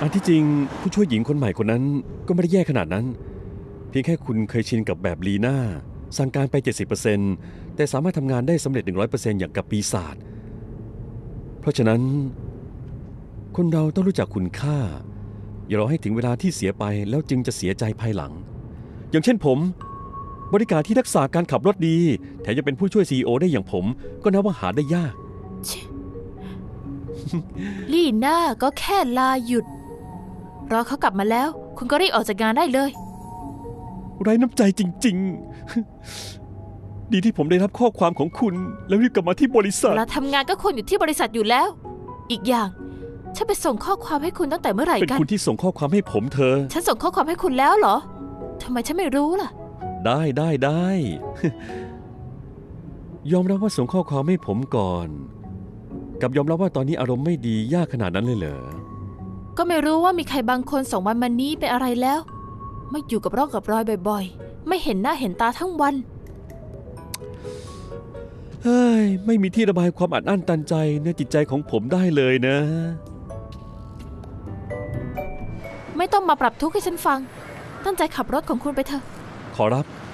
อันที่จริงผู้ช่วยหญิงคนใหม่คนนั้นก็ไม่ได้แย่ขนาดนั้น เพียงแค่คุณเคยชินกับแบบลีน่าสั่งการไป 70%แต่สามารถทำงานได้สำเร็จ 100%อย่างกับปีศาจเพราะฉะนั้น คนเราต้องรู้จักคุณค่า อย่ารอให้ถึงเวลาที่เสียไปแล้วจึงจะเสียใจภายหลัง อย่างเช่นผม บริการที่รักษาการขับรถดี แถมยังเป็นผู้ช่วยซีอได้อย่างผม ก็นับว่าหาได้ยาก ลี่น่าก็แค่ลาหยุด รอเขากลับมาแล้ว คุณก็รีบออกจากงานได้เลย ไร้น้ำใจจริง ๆ ดีที่ผมได้รับข้อความของคุณ แล้วรีบกลับมาที่บริษัเวทลาทำงานก็ควรอยู่ที่บริษัทอยู่แล้ว อีกอย่างฉันไปส่งข้อความให้คุณตั้งแต่เมื่อไหร่เป็นกัน คุณที่ส่งข้อความให้ผมเธอ ฉันส่งข้อความให้คุณแล้วเหรอทำไมฉันไม่รู้ล่ะ ได้ได้ได้ ยอมรับว่าส่งข้อความให้ผมก่อน กับยอมรับว่าตอนนี้อารมณ์ไม่ดียากขนาดนั้นเลยเหรอ ก็ไม่รู้ว่ามีใครบางคนสองวันมานี้เป็นอะไรแล้ว ไม่อยู่กับร่องกับรอยบ่อยๆ ไม่เห็นหน้าเห็นตาทั้งวัน เฮ้ย ไม่มีที่ระบายความอัดอั้นตันใจในจิตใจของผมได้เลยนะ ไม่ต้องมาปรับทุกข์ให้ฉันฟัง ตั้งใจขับรถของคุณไปเถอะ ขอรับค